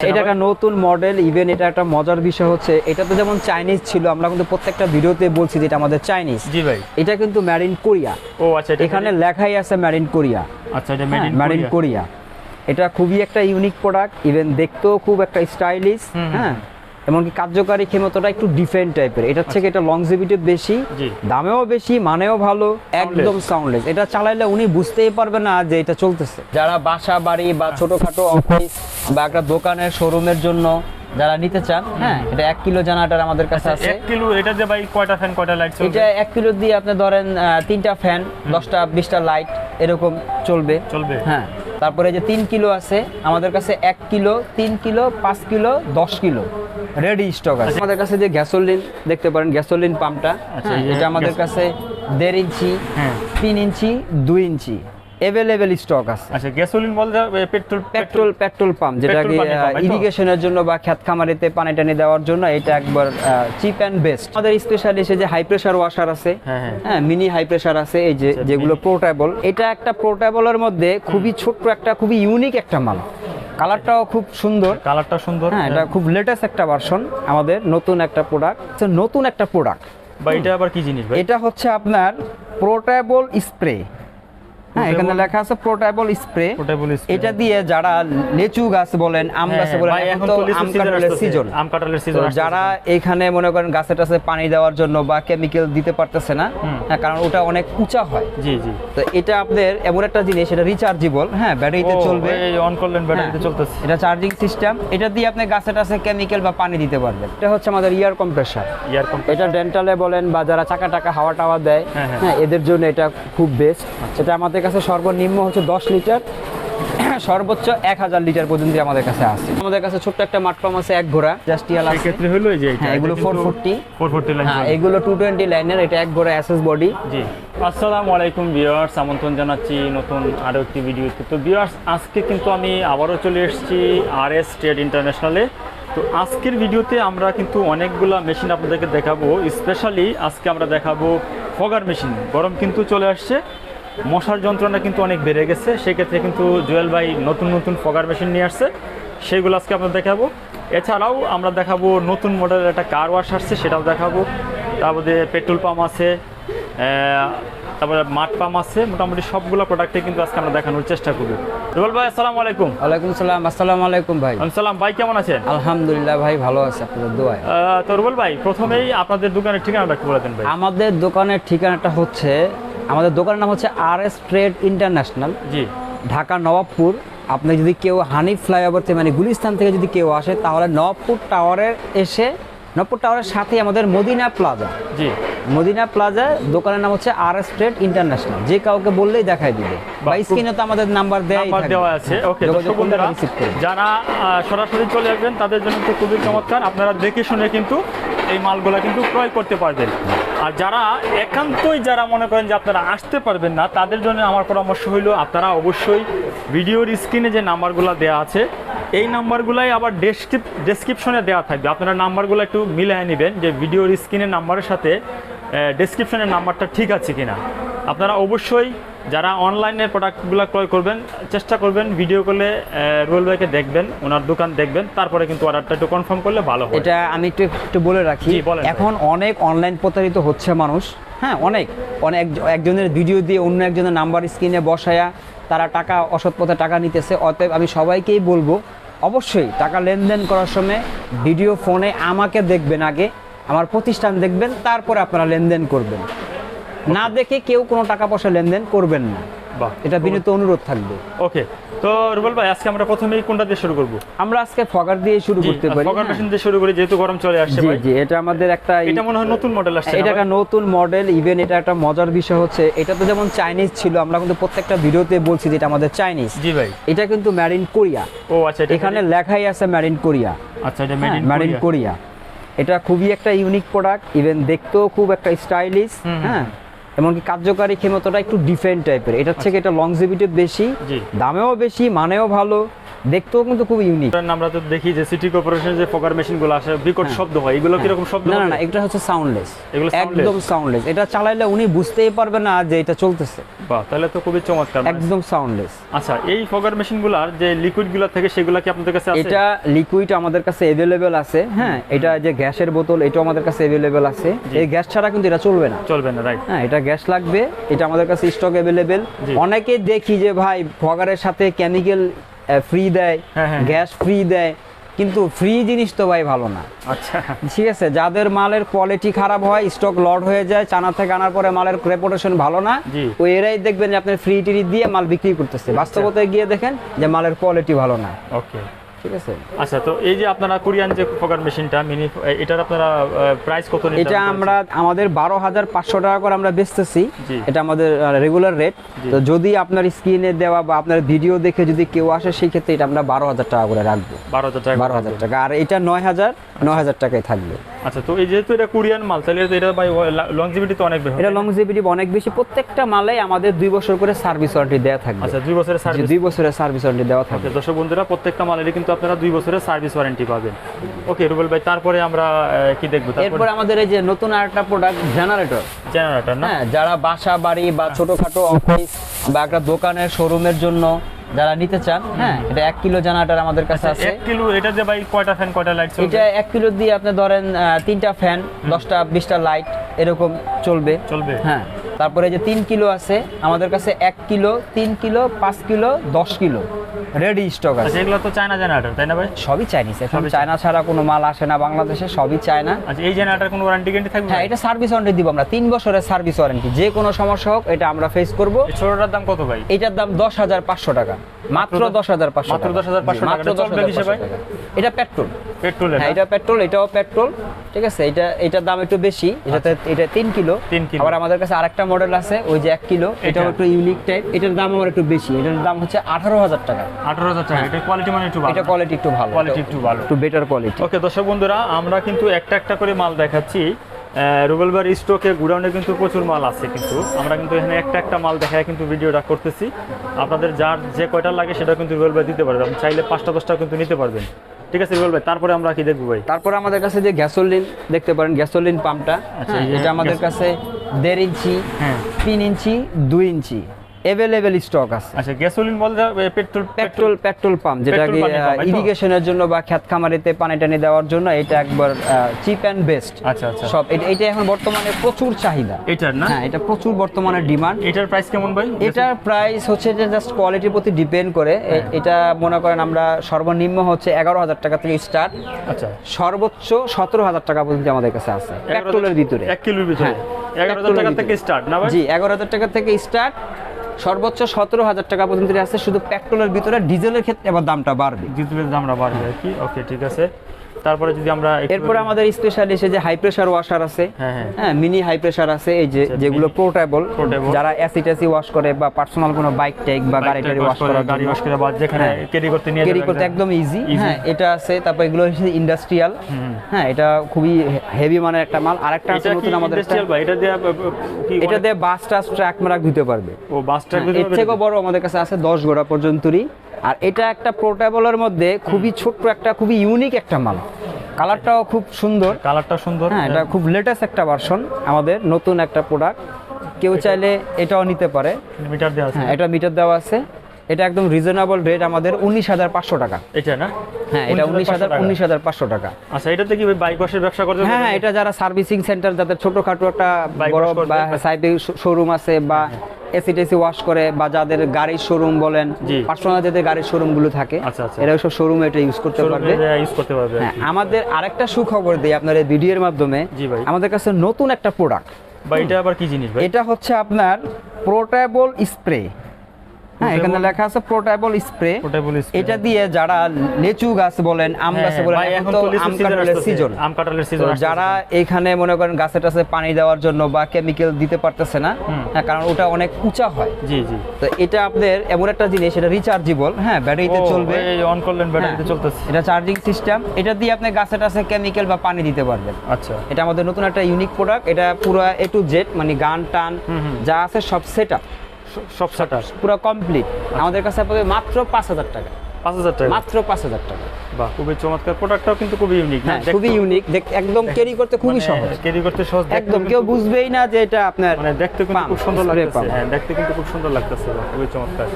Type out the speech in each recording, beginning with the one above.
এটা একটা নতুন মডেল ইভেন এটা একটা মজার বিষয় হচ্ছে এটা তো যেমন চাইনিজ ছিল আমরা কিন্তু প্রত্যেকটা ভিডিওতে বলছি যে এটা আমাদের চাইনিজ জি ভাই। এটা কিন্তু ম্যারিন কোরিয়া ও আচ্ছা এখানে লেখাই আছে ম্যারিন কোরিয়া আচ্ছা এটা ম্যারিন কোরিয়া এটা খুবই একটা ইউনিক প্রোডাক্ট ইভেন দেখতেও খুব একটা স্টাইলিশ। হ্যাঁ এমনকি কার্যকারী ক্ষমতাটা একটু ডিফারেন্ট টাইপের এটার থেকে এটা লংজিভিটি বেশি দামেও বেশি মানেও ভালো একদম সাউন্ডলেস এটা চালাইলে উনি বুঝতেই পারবে না যে এটা চলতেছে। যারা বাসা বাড়ি বা ছোটখাটো অফিস বা একটা দোকানের শোরুমের জন্য যারা নিতে চান হ্যাঁ এটা এক কিলো জানাটার আমাদের কাছে আছে। এক কিলো এটা দিয়ে ভাই কয়টা ফ্যান কয়টা লাইট চলবে? এটা এক কিলো দিয়ে আপনি ধরেন তিনটা ফ্যান দশটা বিশটা লাইট এরকম চলবে। চলবে। হ্যাঁ। তারপরে যে তিন কিলো আছে আমাদের কাছে এক কিলো তিন কিলো পাঁচ কিলো দশ কিলো রেডি স্টক আছে আমাদের কাছে যে গ্যাসোলিন দেখতে পারেন গ্যাসোলিন পাম্পটা আচ্ছা, এটা আমাদের কাছে দেড় ইঞ্চি হ্যাঁ। তিন ইঞ্চি দুই ইঞ্চি অ্যাভেলেবেল স্টক আছে। আচ্ছা গ্যাসোলিন বলতে পেট্রোল পেট্রোল পেট্রোল পাম্প যেটা কি? ইরিগেশনের জন্য বা ক্ষেত খামারিতে পানি টানি দেওয়ার জন্য এটা একবার চিপ অ্যান্ড বেস্ট আমাদের স্পেশালি সে যে হাই প্রেসার ওয়াশার আছে হ্যাঁ, হ্যাঁ। হ্যাঁ মিনি হাই প্রেসার আছে এই যে আচ্ছা, যেগুলো। পোর্টেবল এটা একটা পোর্টেবলের মধ্যে খুবই ছোট্ট একটা খুবই ইউনিক একটা মাল। কালারটাও খুব সুন্দর। কালারটা সুন্দর হ্যাঁ এটা খুব লেটেস্ট একটা ভার্সন আমাদের নতুন একটা প্রোডাক্ট নতুন একটা প্রোডাক্ট বা এটা আবার কি জিনিস ভাই? এটা হচ্ছে আপনার পোর্টেবল স্প্রে হ্যাঁ এখানে লেখা আছে পোর্টেবল স্প্রে এটা দিয়ে যারা লিচু গাছ বলেন আম হ্যাঁ, গাছ বলেন এখন তো আম কাঁঠালের সিজন আম কাঁঠালের সিজন যারা এখানে মনে করেন গাছে টাছে পানি দেওয়ার জন্য বা কেমিক্যাল দিতে পারতেছে না হ্যাঁ কারণ ওটা অনেক উঁচা হয়। জি জি। তো এটা আপনাদের এমন একটা জিনিস এটা রিচার্জেবল হ্যাঁ ব্যাটারিতে চলবে। অন করলেন ব্যাটারিতে চলতেছে। এটা চার্জিং সিস্টেম এটা দিয়ে আপনি গাছে টাছে কেমিক্যাল বা পানি দিতে পারবেন। এটা হচ্ছে আমাদের ইয়ার কম্প্রেসার ইয়ার কম এটা ডেন্টালে বলেন বা যারা চাকা টাকা হাওয়া টাওয়া দেয় হ্যাঁ, হ্যাঁ। হ্যাঁ এদের জন্য এটা খুব বেস্ট এটা আমাদের কাছে সর্বনিম্ন হচ্ছে দশ লিটার। সর্বোচ্চ এক হাজার লিটার পর্যন্ত আমাদের কাছে আছে। আমাদের কাছে ছোট্ট একটা মাঠপাম আছে এক ঘোড়া জাস্টিয়াল আছে। ক্ষেত্রে হলো এই যে হ্যাঁ, এগুলো 440 440 লাইন হ্যাঁ এগুলো টু টোয়েন্টি লাইনের এটা এক ঘোড়া অ্যাসেস বডি জি। আসসালামু আলাইকুম ভিউয়ার্স আমন্ত্রণ জানাচ্ছি নতুন আরও একটি ভিডিওতে। তো ভিউয়ার্স আজকে কিন্তু আমি আবারও চলে এসেছি আর এস ট্রেড ইন্টারন্যাশনালে তো আজকের ভিডিওতে আমরা কিন্তু অনেকগুলা মেশিন আপনাদেরকে দেখাবো। স্পেশালি আজকে আমরা দেখাবো ফগার মেশিন গরম কিন্তু চলে আসছে। মশার যন্ত্রণা কিন্তু অনেক বেড়ে গেছে। সেক্ষেত্রে কিন্তু জুয়েল ভাই নতুন নতুন ফগার মেশিন নিয়ে আসছে। সেগুলো আজকে আমরা দেখাবো। এছাড়াও আমরা দেখাবো নতুন মডেলের একটা কার ওয়াশ আসছে সেটাও দেখাবো। তারপরে পেট্রোল পাম্প আছে তারপরে মাঠ পাম্প আছে। মোটামুটি সবগুলো প্রোডাক্টে কিন্তু আজকে আমরা দেখানোর চেষ্টা করব। রুবেল ভাই আসসালামু আলাইকুম। ওয়ালাইকুম সালাম আসসালামু আলাইকুম ভাই। সালাম ভাই কেমন আছেন? আলহামদুলিল্লাহ ভাই ভালো আছে আপনাদের দোয়ায়। তো রুবেল ভাই প্রথমেই আপনাদের দোকানের ঠিকানাটা একটু বলে দেন ভাই। আমাদের দোকানের ঠিকানাটা হচ্ছে আমাদের দোকানের নাম হচ্ছে আর এস ট্রেড ইন্টারন্যাশনাল জি। ঢাকা নবাবপুর। আপনি যদি কেউ হানিফ ফ্লাইওভার থেকে মানে গুলিস্তান থেকে যদি কেউ আসে তাহলে নবাবপুর টাওয়ারের এসে নবাবপুর টাওয়ারের সাথে আমাদের মদিনা প্লাজা। জি। মদিনা প্লাজা দোকানের নাম হচ্ছে আর এস ট্রেড ইন্টারন্যাশনাল যে কাউকে বললেই দেখাই দিবে। বা স্ক্রিনে তো আমাদের নাম্বার দেওয়া আছে। ওকে যারা সরাসরি চলে আসবেন তাদের জন্য তো খুবই চমৎকার। আপনারা দেখে শুনে কিন্তু এই মালগুলা কিন্তু ক্রয় করতে পারবেন। আর যারা একান্তই যারা মনে করেন যে আপনারা আসতে পারবেন না, তাদের জন্য আমার পরামর্শ হইল আপনারা অবশ্যই ভিডিওর স্ক্রিনে যে নাম্বারগুলো দেওয়া আছে, এই নাম্বারগুলাই আবার ডেসক্রিপ ডেসক্রিপশনে দেওয়া থাকবে। আপনারা নাম্বারগুলো একটু মিলিয়ে নেবেন যে ভিডিওর স্ক্রিনের নাম্বারের সাথে ডেসক্রিপশনের নাম্বারটা ঠিক আছে কিনা। আপনারা অবশ্যই যারা অনলাইনে প্রোডাক্টগুলো ক্রয় করবেন চেষ্টা করবেন ভিডিও করলে রুয়েল ভাইকে দেখবেন ওনার দোকান দেখবেন তারপরে কিন্তু অর্ডারটা একটু কনফার্ম করলে ভালো হয়। এটা আমি একটু একটু বলে রাখি এখন অনেক অনলাইন প্রতারিত হচ্ছে মানুষ হ্যাঁ অনেক। অনেক একজনের ভিডিও দিয়ে অন্য একজনের নাম্বার স্ক্রিনে বসায়া তারা টাকা অসৎ পথে টাকা নিতেছে। অতএব আমি সবাইকেই বলব অবশ্যই টাকা লেনদেন করার সময় ভিডিও ফোনে আমাকে দেখবেন আগে আমার প্রতিষ্ঠান দেখবেন তারপরে আপনারা লেনদেন করবেন। না দেখে কেউ কোনো টাকা পয়সা লেনদেন করবেন না। এটা বিনীত অনুরোধ থাকবে। ওকে তো রুবেল ভাই আজকে আমরা প্রথমেই কোনটা দিয়ে শুরু করব? আমরা আজকে ফগার দিয়ে শুরু করতে পারি ফগার হ্যাঁ। মেশিন দিয়ে শুরু করি যেহেতু গরম চলে আসছে ভাই। জি এটা আমাদের একটা এটা মনে হয় নতুন মডেল আসছে এটা একটা নতুন মডেল ইভেন এটা একটা মজার বিষয় হচ্ছে এটা তো যেমন চাইনিজ ছিল আমরা কিন্তু প্রত্যেকটা ভিডিওতে বলছি যে এটা আমাদের চাইনিজ জি ভাই। এটা কিন্তু ম্যারিন কোরিয়া ও আচ্ছা এটা এখানে লেখাই আছে ম্যারিন কোরিয়া আচ্ছা এটা মেড ইন ম্যারিন কোরিয়া এটা খুবই একটা ইউনিক প্রোডাক্ট ইভেন দেখতেও খুব একটা স্টাইলিশ। হ্যাঁ এমনকি কার্যকারী ক্ষমতাটা একটু ডিফারেন্ট টাইপের এটার থেকে এটা লংজিভিটি বেশি দামেও বেশি মানেও ভালো। দেখতেও কিন্তু খুব ইউনিক আমরা তো দেখি যে সিটি কর্পোরেশনের যে ফোকার মেশিনগুলো আসে বিকট শব্দ হয়। এগুলো কীরকম শব্দ হ্যাঁ। না না এটা হচ্ছে সাউন্ডলেস এগুলো একদম সাউন্ডলেস এটা চালাইলে উনি বুঝতেই পারবে না যে এটা চলতেছে। বাহ তাহলে তো খুবই চমৎকার। মানে- একদম সাউন্ডলেস আচ্ছা এই মেশিনগুলার যে লিকুইডগুলো থাকে সেগুলো কি আপনাদের কাছে আছে? এটা লিকুইড আমাদের কাছে অ্যাভেলেবেল আছে হ্যাঁ। এটা যে গ্যাসের বোতল এটাও আমাদের কাছে অ্যাভেলেবেল আছে। এই গ্যাস ছাড়া কিন্তু এটা চলবে না। চলবে না রাইট হ্যাঁ এটা গ্যাস লাগবে এটা আমাদের কাছে স্টক জি। অনেকে দেখি যে ভাই ফগারের সাথে কেমিক্যাল ফ্রি দেয় হ্যাঁ, হ্যাঁ। গ্যাস ফ্রি দেয়। কিন্তু ফ্রি জিনিস তো ভাই ভালো না। আচ্ছা। ঠিক আছে যাদের মালের কোয়ালিটি খারাপ হয় স্টক লড হয়ে যায় চানা থেকে আনার পরে মালের রেপুটেশন ভালো না। ওই এরাই দেখবেন যে আপনার ফ্রি টিরি দিয়ে মাল বিক্রি করতেছে। বাস্তবতায় গিয়ে দেখেন যে মালের কোয়ালিটি ভালো না। ওকে ঠিক আছে। আচ্ছা তো এই যে আপনারা কোরিয়ান যে ফগার মেশিনটা মিনি এটার আপনারা প্রাইস কত এটা আমরা আমাদের বারো হাজার পাঁচশো টাকা করে আমরা বেচতেছি। এটা আমাদের রেগুলার রেট তো যদি আপনার স্ক্রিনে দেওয়া বা আপনার ভিডিও দেখে যদি কেউ আসে সেই ক্ষেত্রে এটা আমরা বারো হাজার টাকা করে রাখব। বারো হাজার টাকা বারো হাজার টাকা। আর এটা নয় হাজার নয় হাজার টাকায় থাকবে। আচ্ছা তো এই যেহেতু এটা কোরিয়ান মাল তাহলে এটা ভাই লংজিভিটি তো অনেক বেশি। এটা লংজিভিটি অনেক বেশি। প্রত্যেকটা মালে আমাদের দুই বছর করে সার্ভিস ওয়ারেন্টি দেওয়া থাকবে। আচ্ছা দুই বছরের সার্ভিস দুই বছরের সার্ভিস ওয়ারেন্টি দেওয়া থাকবে। দর্শক বন্ধুরা প্রত্যেকটা মালেরই কিন্তু আপনারা দুই বছরের সার্ভিস ওয়ারেন্টি পাবেন। ওকে রুবেল ভাই তারপরে আমরা কি দেখব? তারপরে এরপর আমাদের এই যে নতুন আরেকটা প্রোডাক্ট জেনারেটর জেনারেটর না? হ্যাঁ যারা বাসা বাড়ি বা ছোটখাটো অফিস বা একটা দোকানের শোরুমের জন্য যারা নিতে চান হ্যাঁ এটা এক কিলো জেনারেটর আমাদের কাছে আছে। এক কিলো এটা দিয়ে ভাই কয়টা ফ্যান কয়টা লাইট চলবে? এটা এক কিলো দিয়ে আপনি ধরেন তিনটা ফ্যান দশটা বিশটা লাইট এরকম চলবে। চলবে। হ্যাঁ তারপরে যে তিন কিলো আছে আমাদের কাছে এক কিলো তিন কিলো পাঁচ কিলো দশ কিলো রেডি স্টক আছে। আচ্ছা এগুলো তো চায়না জেনারেটর তাই না ভাই? সবই চাইনিজ এখন চায়না ছাড়া কোনো মাল আসে না বাংলাদেশে সবই চায়না আচ্ছা এই জেনারেটর কোনো ওয়ারেন্টি গ্যারান্টি থাকবে হ্যাঁ এটা সার্ভিস ওয়ারেন্টি দিব আমরা 3 বছরের সার্ভিস ওয়ারেন্টি যে কোনো সমস্যা হোক এটা আমরা ফেস করব। এই ছোটটার দাম কত ভাই? এটার দাম দশ হাজার পাঁচশো টাকা মাত্র মাত্র দশ হাজার পাঁচশো মাত্র 10,500 টাকা। মাত্র এটা দশ হাজার কিসে ভাই? এটা পেট্রোল পেট্রোলের হ্যাঁ এটা পেট্রোল এটাও পেট্রোল ঠিক আছে? এটা এটার দাম একটু বেশি এটাতে এটা তিন কিলো। আচ্ছা। তিন কিলো। আবার আমাদের কাছে আরেকটা মডেল আছে ওই যে এক কিলো এটাও এটা? একটু ইউনিক টাইপ এটার দাম আমার একটু বেশি এটার দাম হচ্ছে আঠারো হাজার টাকা। আঠারো হাজার টাকা এটা কোয়ালিটি মানে একটু ভালো এটা কোয়ালিটি একটু ভালো কোয়ালিটি একটু ভালো। একটু বেটার কোয়ালিটি ওকে দর্শক বন্ধুরা আমরা কিন্তু একটা একটা করে মাল দেখাচ্ছি। রুবেলবার স্টকে গুডাউনে কিন্তু প্রচুর মাল আছে কিন্তু। আমরা কিন্তু এখানে একটা একটা মাল দেখায় কিন্তু ভিডিওটা করতেছি। আপনাদের যার যে কয়টা লাগে সেটা কিন্তু রুবেল ভাই দিতে পারবে আপনি চাইলে পাঁচটা দশটা কিন্তু নিতে পারবেন। ঠিক আছে রুবেল ভাই তারপরে আমরা কি দেখব ভাই? তারপরে আমাদের কাছে যে গ্যাসোলিন দেখতে পারেন গ্যাসোলিন পাম্পটা। আচ্ছা, এটা আমাদের কাছে দেড় ইঞ্চি হ্যাঁ। তিন ইঞ্চি দুই ইঞ্চি। অ্যাভেলেবেল স্টক আছে। আচ্ছা গ্যাসোলিন বলতে পেট্রোল পেট্রোল পেট্রোল পাম্প যেটা কি? ইরিগেশনের জন্য বা ক্ষেত খামারিতে পানি টানি দেওয়ার জন্য এটা একবার চিপ অ্যান্ড বেস্ট আচ্ছা আচ্ছা। সব এটা এখন বর্তমানে প্রচুর চাহিদা। এটার না? হ্যাঁ এটা প্রচুর বর্তমানে ডিমান্ড এটার প্রাইস কেমন ভাই? এটার প্রাইস হচ্ছে যে জাস্ট কোয়ালিটির প্রতি ডিপেন্ড করে। হ্যাঁ। এটা মনে করেন আমরা সর্বনিম্ন হচ্ছে এগারো হাজার টাকা থেকে স্টার্ট আচ্ছা। সর্বোচ্চ সতেরো হাজার টাকা পর্যন্ত আমাদের কাছে আছে পেট্রোলের ভিতরে। এক কিলোর ভিতরে। হ্যাঁ, এগারো হাজার টাকা থেকে স্টার্ট না ভাই? জি এগারো হাজার টাকা থেকে স্টার্ট সর্বোচ্চ সতেরো হাজার টাকা পর্যন্ত আছে শুধু পেট্রোলের ভিতরে ডিজেলের ক্ষেত্রে আবার দামটা বাড়বে। ডিজেলের দামটা বাড়বে আর কি? ওকে ঠিক আছে। তারপরে যদি আমরা এরপরে আমাদের স্পেশাল এসে যে হাই প্রেশার ওয়াশার আছে হ্যাঁ মিনি হাই প্রেশার আছে এই যে আচ্ছা, যেগুলো পোর্টেবল। যারা অ্যাসি ট্যাসি ওয়াশ করে বা পার্সোনাল কোনো বাইক টেক বা গাড়ি টাড়ি ওয়াশ করার গাড়ি ওয়াশ করে বা যেখানে। ক্যারি করতে নিয়ে ক্যারি করতে একদম ইজি হ্যাঁ এটা আছে তারপর এগুলো হচ্ছে ইন্ডাস্ট্রিয়াল হ্যাঁ এটা খুবই হেভি মানের একটা মাল। আরেকটা আছে নতুন আমাদের এটা দিয়ে এটা দিয়ে বাস টাস ট্রাক মারা দিতে পারবে। ও বাস ট্রাক হ্যাঁ, এর থেকেও বড় আমাদের কাছে আছে দশ গোড়া পর্যন্তই। আর এটা একটা পোর্টেবলের মধ্যে খুবই ছোট্ট একটা খুবই ইউনিক একটা মাল। কালারটাও খুব সুন্দর। কালারটা সুন্দর হ্যাঁ এটা খুব লেটেস্ট একটা ভার্সন আমাদের নতুন একটা প্রোডাক্ট কেউ চাইলে এটাও নিতে পারে। মিটার দেওয়া আছে। হ্যাঁ এটা মিটার দেওয়া আছে। এটা একদম রিজনেবল রেট আমাদের উনিশ হাজার পাঁচশো টাকা। এটা না? হ্যাঁ এটা উনিশ হাজার উনিশ হাজার পাঁচশো টাকা। আচ্ছা এটাতে কি বাইক ওয়াশের ব্যবসা করতে হ্যাঁ হ্যাঁ এটা যারা সার্ভিসিং সেন্টার যাদের ছোটখাটো একটা বড় সাইডে শোরুম আছে বা এসি টেসি ওয়াশ করে বা যাদের গাড়ির শোরুম বলেন পার্সোনাল যাদের গাড়ির শোরুমগুলো থাকে আচ্ছা, আচ্ছা। এরা সব শোরুমে এটা ইউজ করতে পারবে। ইউজ করতে পারবে আমাদের আরেকটা সুখবর দিই আপনার এই ভিডিওর মাধ্যমে। আমাদের কাছে নতুন একটা প্রোডাক্ট বা এটা আবার কি জিনিস এটা হচ্ছে আপনার প্রোটেবল স্প্রে হ্যাঁ এখানে লেখা আছে প্রোটেবল স্প্রে এটা দিয়ে যারা লিচু গাছ বলেন আম হ্যাঁ, গাছে বলেন এখন তো আম কাঁঠালের সিজন আম কাঁঠালের সিজন যারা এখানে মনে করেন গাছে টাছে পানি দেওয়ার জন্য বা কেমিক্যাল দিতে পারতেছে না হ্যাঁ কারণ ওটা অনেক উঁচা হয়। জি জি। তো এটা আপনাদের এমন একটা জিনিস এটা রিচার্জেবল হ্যাঁ ব্যাটারিতে চলবে। এই অন করলেন ব্যাটারিতে হ্যাঁ, চলতেছে। এটা চার্জিং সিস্টেম এটা দিয়ে আপনি গাছে টাছে কেমিক্যাল বা পানি দিতে পারবেন। আচ্ছা। এটা আমাদের নতুন একটা ইউনিক প্রোডাক্ট এটা পুরো এ টু জেড মানে গান টান। যা আছে সব সেট আপ সব সাটার পুরো কমপ্লিট আমাদের কাছে পাবে মাত্র পাঁচ হাজার টাকা। পাঁচ হাজার টাকা? মাত্র পাঁচ হাজার টাকা। বাহ খুবই চমৎকার। প্রোডাক্টটা কিন্তু খুবই ইউনিক হ্যাঁ খুবই ইউনিক একদম ক্যারি করতে খুবই সহজ। ক্যারি করতে সহজ একদম কেউ বুঝবেই না যে এটা আপনার মানে দেখতে কিন্তু খুব সুন্দর লাগতেছে। হ্যাঁ দেখতে কিন্তু খুব সুন্দর লাগতেছে বাহ, খুবই চমৎকার।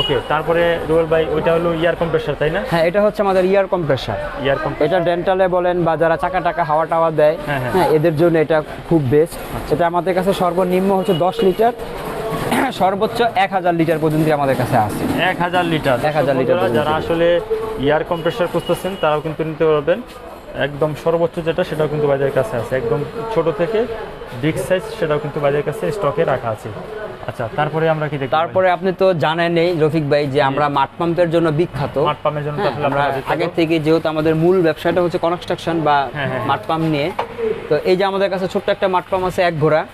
ওকে তারপরে রুয়েল ভাই ওইটা হলো ইয়ার কম্প্রেসার তাই না? হ্যাঁ এটা হচ্ছে আমাদের ইয়ার কম্প্রেসার ইয়ার কম্প্রেসার এটা ডেন্টালে বলেন বা যারা চাকা টাকা হাওয়া টাওয়া দেয় হ্যাঁ, হ্যাঁ। হ্যাঁ এদের জন্য এটা খুব বেস্ট এটা আমাদের কাছে সর্বনিম্ন হচ্ছে দশ লিটার। সর্বোচ্চ এক হাজার লিটার পর্যন্ত আমাদের কাছে আছে। এক হাজার লিটার। 1000 লিটার বন্ধুরা, যারা আসলে এয়ার কম্প্রেসার খুঁজতেছেন তারাও কিন্তু নিতে পারবেন। একদম সর্বোচ্চ যেটা সেটাও কিন্তু বাজারের কাছে আছে। একদম ছোট থেকে বিগ সাইজ সেটাও কিন্তু বাজারের কাছে স্টকে রাখা আছে। আচ্ছা তারপরে আমরা কি তারপরে আপনি তো জানেনই রফিক ভাই যে আমরা মাঠ পাম্পের জন্য বিখ্যাত। মাঠ পাম্পের জন্য হ্যাঁ, আমরা আগের থেকে- যেহেতু আমাদের মূল ব্যবসাটা হচ্ছে কনস্ট্রাকশন বা হ্যাঁ, হ্যাঁ। মাঠ পাম্প নিয়ে তো এই যে আমাদের কাছে ছোট্ট একটা মাঠ পাম্প আছে এক ঘোড়া। এক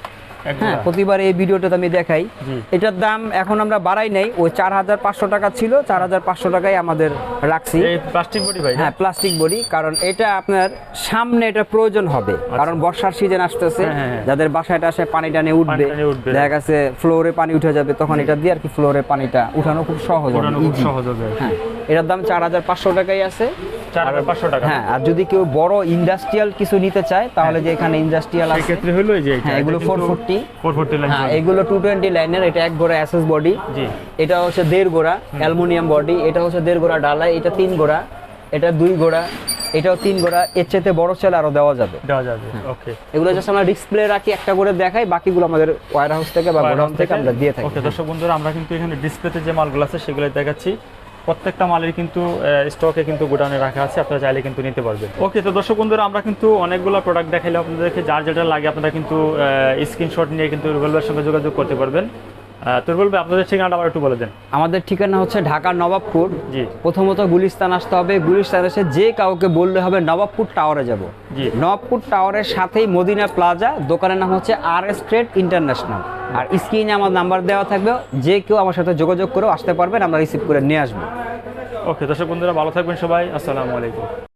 হ্যাঁ প্রতিবার এই ভিডিওটাতে আমি দেখাই। এটার দাম এখন আমরা বাড়াই নাই ওই চার হাজার পাঁচশো টাকা ছিল চার হাজার পাঁচশো টাকায় আমাদের রাখছি। প্লাস্টিক বডি ভাই হ্যাঁ প্লাস্টিক বডি কারণ এটা আপনার সামনে এটা প্রয়োজন হবে। কারণ বর্ষার সিজন আসতেছে আচ্ছা। হ্যাঁ, হ্যাঁ, হ্যাঁ। যাদের বাসায় টাসে পানি টানে উঠবে। দেখা গেছে ফ্লোরে পানি উঠে যাবে তখন এটা দিয়ে আর কি ফ্লোরে পানিটা উঠানো খুব সহজ হবে খুব সহজ হবে। হ্যাঁ এটার দাম চার হাজার পাঁচশো টাকাই আছে। হ্যাঁ আর যদি কেউ বড় ইন্ডাস্ট্রিয়াল কিছু নিতে চায় তাহলে যে এখানে ইন্ডাস্ট্রিয়াল আছে সেক্ষেত্রে হলো যে হ্যাঁ, এগুলো 440 ফোর ফোরটি লাইন হ্যাঁ এগুলো টু টোয়েন্টি লাইনের এটা এক গোড়া অ্যাসেস বডি জি। এটা হচ্ছে দেড় গোড়া অ্যালুমিনিয়াম বডি এটা হচ্ছে দেড় গোড়া এটা তিন গোড়া এটা দুই গোড়া এটাও তিন গোড়া। এর চাইতে বড় সেল আরও দেওয়া যাবে। দেওয়া যাবে হ্যাঁ। ওকে এগুলো জাস্ট আমরা ডিসপ্লে রাখি একটা করে দেখাই বাকিগুলো আমাদের ওয়ার হাউস থেকে বা গোডাউন থেকে আমরা দিয়ে থাকি। ওকে দর্শক বন্ধুরা আমরা কিন্তু এখানে ডিসপ্লেতে যে মালগুলো আছে সেগুলো দেখাচ্ছি। প্রত্যেকটা মালের কিন্তু স্টকে কিন্তু গোডাউনে রাখা আছে, আপনারা চাইলে কিন্তু নিতে পারবেন। ওকে তো দর্শক বন্ধুরা, আমরা কিন্তু অনেকগুলো প্রোডাক্ট দেখাইলে আপনাদেরকে যার যেটা লাগে, আপনারা কিন্তু স্ক্রিনশট নিয়ে কিন্তু রুবেলবার সঙ্গে যোগাযোগ করতে পারবেন। তো বলবে আপনাদের ঠিকানাটা আবার একটু বলে দেন। আমাদের ঠিকানা হচ্ছে ঢাকা নবাবপুর। জি। প্রথমত গুলিস্তান আসতে হবে। গুলিস্তান এসে যে কাউকে বললে হবে নবাবপুর টাওয়ারে যাব। জি। নবাবপুর টাওয়ারের সাথেই মদিনা প্লাজা। দোকানের নাম হচ্ছে আর এস ট্রেড ইন্টারন্যাশনাল। আর স্ক্রিনে আমার নাম্বার দেওয়া থাকবে। যে কেউ আমার সাথে যোগাযোগ করেও আসতে পারবেন। আমরা রিসিভ করে নিয়ে আসব। ওকে দর্শক বন্ধুরা ভালো থাকবেন সবাই। আসসালামু আলাইকুম।